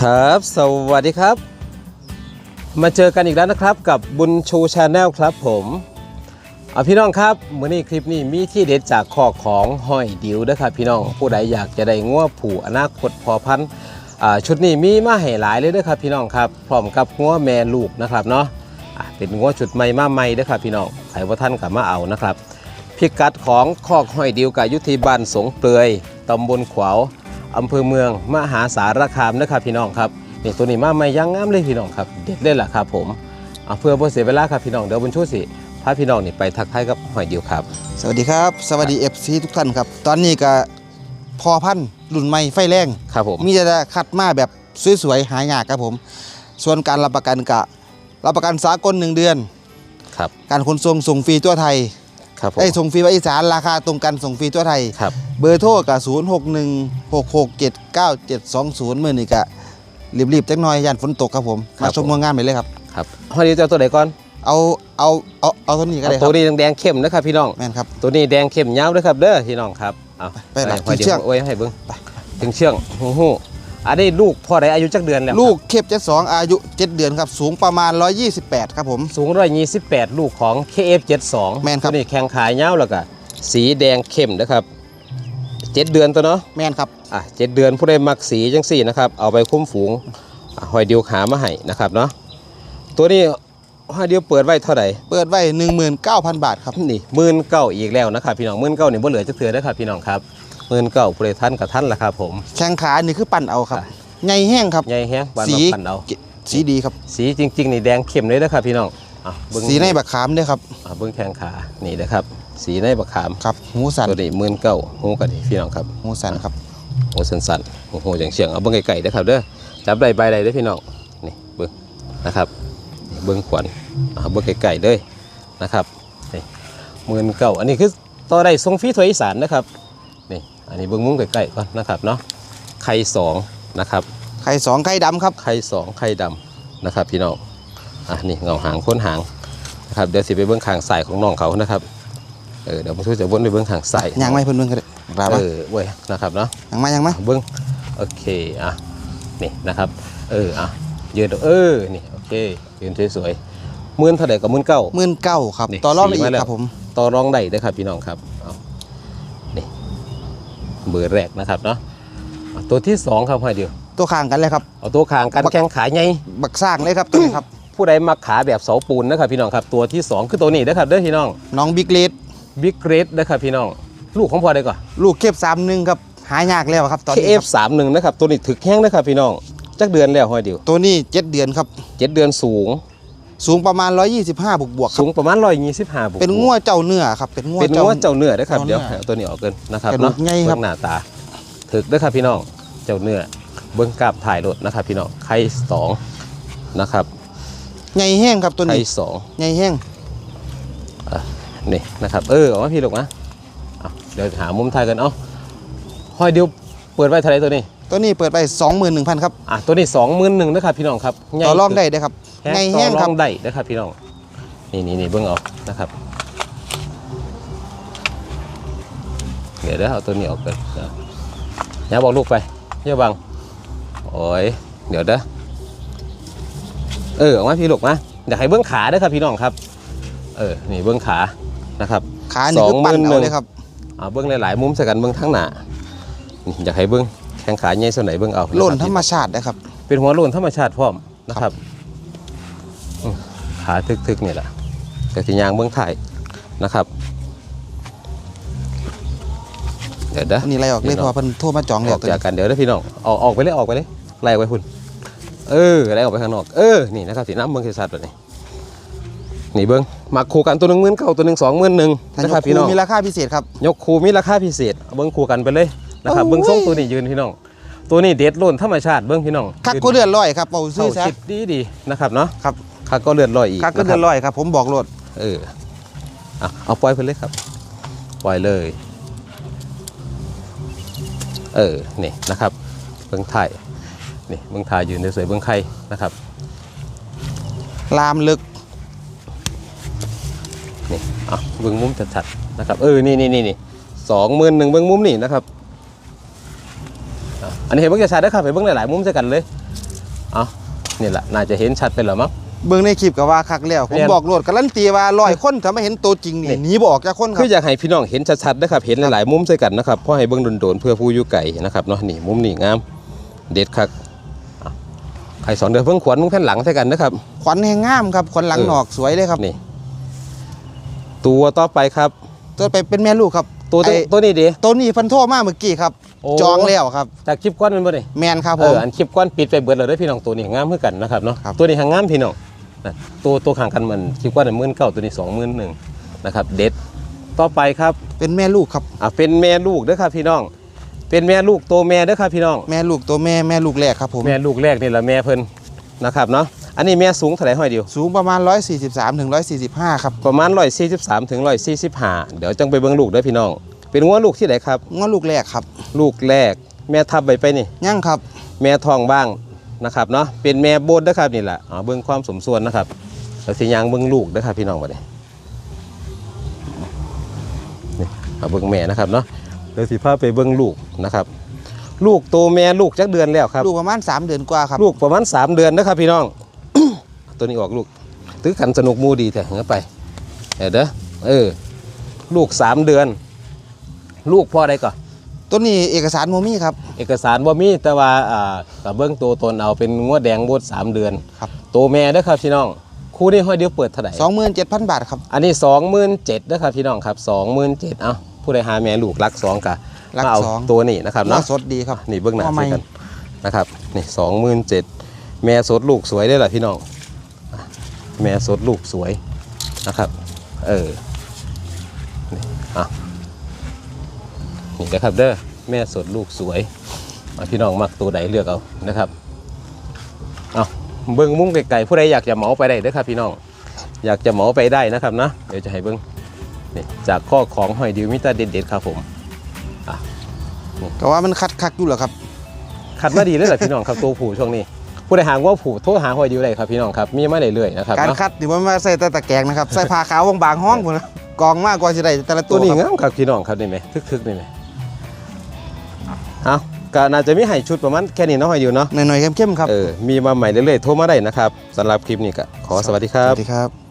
ครับ สวัสดีครับ มาเจอกันอีกแล้วนะครับกับบุญชูชาแนลครับผมเอาพี่น้องครับมื้อนี้คลิปนี้มีที่เด็ดจากข้อของห้อยดิวนะครับพี่น้องผู้ใดอยากจะได้งัวผูอนาคตพอพันธุ์ชุดนี้มีมาให้หลายเลยเด้อครับพี่น้องครับพร้อมกับงัวแม่ลูกนะครับเนาะเป็นงัวชุดใหม่มาใหม่เด้ครับพี่น้องใครว่าท่านกับมาเอานะครับพิกัดของคอห้อยดิวกับยุทธีบ้านสงเปลือยตำบลขวาว อำเภอเมืองมหาสารคามนะครับพี่น้องครับนี่ตัวนี้มาไม่ยังงามเลยพี่น้องครับ เด็ดเลยล่ะครับผมเอาเพื่อบ่เสียเวลาครับพี่น้องเดี๋ยวบุญชูสิพาพี่น้องนี่ไปทักทายกับห้อยดิวครับ สวัสดีครับ สวัสดีเอฟซีทุกท่านครับ ตอนนี้ก็พอพันธุ์รุ่นใหม่ไฟแรงครับผมมีจะคัดมาแบบสวยๆหายากครับผม ส่วนการรับประกันกะรับประกันสากลหนึ่งเดือน ครับ การขนส่งส่งฟรีทั่วไทย ครับผมไอ้ยส่งฟรีภาคอีสานราคาตรงกันส่งฟรีทั่วไทย ครับ เบอร์โทรกับ0 6 1 6 6 7 9 7 2 0มื่อนี้กะรีบๆจักหน่อยย่านฝนตกครับผมมาชมงานไปเลยครับ ครับห้อยดิวจะเอาตัวไหนก่อนเอาเอาเอาเอาตัวนี้ก็เอาได้คตัรัวบนี้แดงๆเข้มนะครับพี่น้อง แม่นครับ ตัวนี้แดงเข้มยาวด้วยครับเด้อพี่น้องครับเอาไปหลังห้อยถึงดิเชืวอก โอ้ยให้เบิ่งถึงเชื่องหูหู อันนี้ลูกพ่อใดอายุจักเดือนแล้วครับลูกเคปเจ็ดสองอายุ7เดือนครับสูงประมาณ 128 ครับผม สูง128ลูกของ KF72 แม่นครับ ตัวนี้แข้งขายาวแล้วก็สีแดงเข้มนะครับ7เดือนตัวเนาะ แมนครับ อะ7เดือนผู้ใดมักสีจังสี่นะครับ เอาไปคุ้มฝูงอะหอยเดียวขามาให้นะครับเนาะตัวนี้หอยเดียวเปิดไว้เท่าไหร่เปิดไว้ 19,000 บาทครับ นี่หมื่นเก้าอีกแล้วนะครับพี่น้องหมื่นเก้านี่บ่เหลือจะเถือนะครับพี่น้องครับ หมื่นเก้าผู้ใดท่านกับท่านละครับผม แข้งขานี่คือปั่นเอาครับอะใหญ่แห้งครับ ใหญ่แฮงบานสีมาปั่นเอาสีดีครับ สีจริงๆนี่แดงเข้มเลยนะครับพี่น้องอะเบิ่งสีในบักขามด้วยครับอะเบิ้งแข้งขานี่นะครับ สีในบักขามครับหูสันตัวนี้หมื่นเก้าหูกันนี่พี่น้องครับหูสันครับหูสั้นๆหูหูอย่างเฉียงเอาเบิ้งไก่ๆนะครับเด้อจับได้ใบใดเด้อพี่น้องนี่เบิ้งนะครับนี่เบิ้งขวัญเอาเบิ้งไก่ๆเด้อนะครับนี่หมื่นเก้าอันนี้คือต่อได้ทรงฟรีถวยอีสานนะครับนี่ อันนี้เบิ้งมุ้งไก่ๆก่อนนะครับเนาะไข่สองนะครับไข่สองไข่ดำครับไข่สองไข่ดำนะครับ พี่น้องอะนี่เงาหางค้นหางนะครับเดี๋ยวสิไปเบิ้งขางใส่ของน้องเขานะครับเออเดี๋ยวผมช่วยจะวนไปเบิ้งขางใส่ยังไม่เพิ่นเบิ่งกันเลยครับเออเว้ยนะครับเนาะยังมายังมาเบิ้งโอเคอะนี่นะครับ เอออะยืนเออนี่โอเคยืนสวยๆหมื่นเท่าไหร่กับหมื่นเก้าหมื่นเก้าครับนี่ต่อรอบได้สีอีมากแล้วครับผม ต่อรองได้เด้อครับพี่น้องครับเอานี่ เบอร์แรกนะครับเนาะอะตัวที่สองครับให้เดียวตัวข้างกันเลยครับเอาตัวคางกันบักแข้งขาใหญ่บักสร้างเลยครับตัวนี้ครับผู้ใดมักขาแบบเสาปูนนะครับพี่น้องครับตัวที่สองคือตัวนี้นะครับเด้อพี่น้องน้องบิ๊กเลดบิ๊กเกรดนะครับพี่น้อง ลูกของพ่อได้ก่อนลูกเคปสามหนึ่งครับหายากแล้วครับตอนนี้ค KF รับสามหนึ่งนะครับตัวนี้ถึกแห้งนะครับพี่น้องจักเดือนแล้วห้อยเดียวตัวนี้เจ็ดเดือนครับเจ็ดเดือนสูง สูงประมาณ 125 บวกบวกๆครัสูบงประมาณร้อยยี่สิบห้าบุเป็นงัวเจ้าเนื้อครับเป็นงัว เป็นงัวเจ้าเนื้อนะครับเจ้าเนื้เดี๋อยวเอาตัวนี้ออกกันนะครับกระดูเนาะกใหญ่ครับ เบิ่งหน้าตาถึกเด้อครับพี่น้องเจ้าเนื้อเบิ้งกราบถ่ายรถนะครับพี่น้องไข่สองนะครับใหญ่แห้งครับตัวไข่นี้สอง ใหญ่แห้งนี่นะครับ เออออกมาพี่ลูกนะเอาเดี๋ยวหามุมถ่ายกันเอาห้อยเดียวเปิดไว้เท่าไหรตัวนี้ ตัวนี้เปิดไป 21,000ครับอะตัวนี้สองหมื่นหนึ่งนะครับพี่น้องครับใหญ่ต่อรองได้เด้อครับแฮะ ใหญ่ต่อแห้งรครัอบงได้นะครับพี่น้องนี่นี่นี่เบิ้งเอานะครับเดี๋ยวเดี๋ยวเอาตัวนี้ออกกันนะอย่าบอกลูกไปอย่าบังโอ้ยเดี๋ยวเด้อเออออกมาพี่ลูกมาอยากให้เบิ้งขาเด้อครับพี่น้องครับ เออนี่เบิ้งขานะครับขานี่คือปั่น21,000เอาเลยครับเอาเบิ้งหลายๆมุมใส่กันเบิ้งทั้งหน้านี่อยากให้เบิ้งแข้งขาใหญ่ส่วนไหนเบิ้งเอาโล่นนะคธบรรมชาตินะครับ เป็นหัวโล้นธรรมชาติพร้อมนะครับอืม ขาทึกๆนี่แหละกระติยางเบื้องถ่ายนะครับ เดี๋ยวเด้ออันนี้ไรออกเลยนี่เพเนาะราะว่าเพิ่นโทรมาจองอแล้วอกตัวจากนี้กันเดี๋ยวเด้อพี่น้องออกออกไปเลยออกไปเลยไล่ออกไปคุณเออไล่ออกไปข้างนอกเออนี่นะครับสีน้ำเบิ้งสัตว์แบบนี้นี่เบิ้งมาคู่กันตัวหนึ่งหมื่นเก้าตัวหนึ่งสองหมื่นหนึ่งถ้านะยครับกพี่น้คูองมีราคาพิเศษครับยกคูมีราคาพิเศษเอาเบิ้งคู่กันไปเลยนะครับโอ้ยเบิ้งทรงตัวนี้ยืนพี่น้อง ตัวนี้เด็ดโล้นธรรมชาติเบิ้งพี่น้องคักก็เลือดลอยครับเอาซื้เข้าอซะคิดดีดีๆนะครับเนาะครับ คักก็เลือดลอยอีกคักก็เลือดลอยครับ ผมบอกโลดเออเอาเอาปล่อยไปเลยครับ ปล่อยเลย เออนี่นะครับเบิ้งไทยนี่เบิ้งไทยยืนสวยๆเบิ้งไข่นะครับ ลามลึกนี่เอาเบิ้งมุมชัดๆนะครับเออนี่นี่นี่นี่สองหมื่นหนึ่งเบิ้งมุมนี่นะครับเอาอันนี้เห็นเบิ้งจะชัดนะครับเห็นเบิ้งหลายๆมุมใส่กันเลยเอานี่แหละน่าจะเห็นชัดไปแล้วมั้ง เบิ่งในคลิปก็ว่าคักแล้วผมแม่นบอกโลดการันตีว่าร้อยคนถ้าไม่เห็นตัวจริงนี่นี่หนีบ่ออกจากคนครัคืบออยากให้พี่น้องเห็นชัดๆนะครับเห็นหลายๆมุมใส่กันนะครับเพราะให้เบิ่งโดนๆเพื่อผู้อยู่ไก่นะครับเนาะนี่มุมนี่งามเด็ดคักอะใครสอนเดือเพิ่งขวนมึงแผ่นหลังใส่กันนะครับขวัญแห่งงามครับขวัญหลังเออหนอกสวยเลยครับนี่ตัวต่อไปครับ ตัวไปเป็นแม่ลูกครับ ตัวตัวไอ้ตัวนี้ดีตัวนี้เพันโทรมาเมื่อกี้ครับโอ้จองแล้วครับจากคลิปก้อนมันบ่นี่แมนครับเอผมออันคลิปก้อนปิดไปเบิดแล้วเด้อพี่น้องตัวนี้งามเพื่อกันนะครับเนาะครับตัวนี้หางงามพี่น้อง นะตัวตัวห่างกันมันคลิปก้อนหมื่นเก้าตัวนี้สองหมื่นหนึ่งนะครับเด็ดต่อไปครับเป็นแม่ลูกครับอะเป็นแม่ลูกเด้อครับพี่น้อง เป็นแม่ลูกตัวแม่เด้อครับพี่น้อง แม่ลูกตัวแม่แม่ลูกแรกครับผมแม่ลูกแรกนี่แหละแม่เพิ่นนะครับเนาะอันนี้แม่สูงเท่าไหร่ห้อยเดียว สูงประมาณ 143ถึง145 ครับ ประมาณ 143ถึง145 เดี๋ยวจังไปเบิ่งลูกเด้อพี่น้อง เป็นงัวลูกที่ไหนครับง้อลูกแรกครับ ลูกแรก แม่ทับไปไปนี่ ยั่งครับ แม่ทองบ้าง นะครับเนาะเป็นแม่โบดนะครับนี่แหละอ๋อเบิ่งความสมส่วนนะครับแล้วสิยางเบิ่งลูกนะครับพี่น้องบัดนี้นี่เอาเบิ่งแม่นะครับเนาะเดี๋ยวสิพาไปเบิ่งลูกนะครับลูกโตแม่ลูกจักเดือนแล้วครับลูกประมาณ 3 เดือนกว่าครับลูกประมาณ 3 เดือนนะครับพี่น้อง ตัวนี้ออกลูกตื้อกันสนุกมูดีแต่เหือไปเดี๋ยวเด้อเออลูก 3 เดือน ลูกพ่อใดก่อน ตัวนี้เอกสารโมมี่ครับ เอกสารบ่มีแต่ว่าอ่ากับเบิ้งตัวตนเอาเป็นงวดแดงบดสามเดือนครับ ตัวแม่เด้อครับพี่น้องคู่นี้ห้อยเดียวเปิดเท่าไหร่27,000 บาทครับ อันนี้สองหมื่นเจ็ดเด้อครับพี่น้องครับสองหมื่นเจ็ดเอ้าผู้ใดหาแม่ลูกรักสองกะรักมาเอาสอง ตัวนี้นะครับน่าเนาะ สดดีครับ นี่เบื้องหน้าว่าไม่ใส่กันนะครับนี่สองหมื่นเจ็ดแม่สดลูกสวยได้อล่ะพี่น้องอะแม่สดลูกสวยนะครับ เออนี่อะ นี่นะครับเด้อแม่สดลูกสวยอะพี่น้องมักตัวใดเลือกเอานะครับเอาเบิ้งมุ้งไก่ผู้ใดอยากจะเหมาไปได้เด้อครับพี่น้องอยากจะเหมาไปได้นะครับนะเดี๋ยวจะให้เบิ้งนี่จากข้อของหอยดิวมิตาเด็ดๆครับผมก็ว่ามันคัดคักอยู่เหรอครับขัดมาดีเลยแหละพี่น้องครับตัวผูช่วงนี้ผู้ใดหางว่าผูโทรหาหอยดิวได้ครับพี่น้องครับมีมาเรื่อยๆนะครับการเนาะคัดนี่ว่ามาใส่แต่ตะแกรงนะครับใส่ผ้าขาวบางๆห้องพุ่นนะกองมากกว่าสิได้แต่ละตัตัววนี้ครับงามครับพี่น้องครับนี่ไหมทึกๆนี่ไหม เอาก็น่าจะมีให้ชุดประมาณแค่นี้เนาะหอยดิวเนาะหน่อยๆเข้มๆครับเออมีมาใหม่เรื่อยๆโทรมาได้นะครับสำหรับคลิปนี้ก็ขอสวัสดีครัสบวัสดีครับ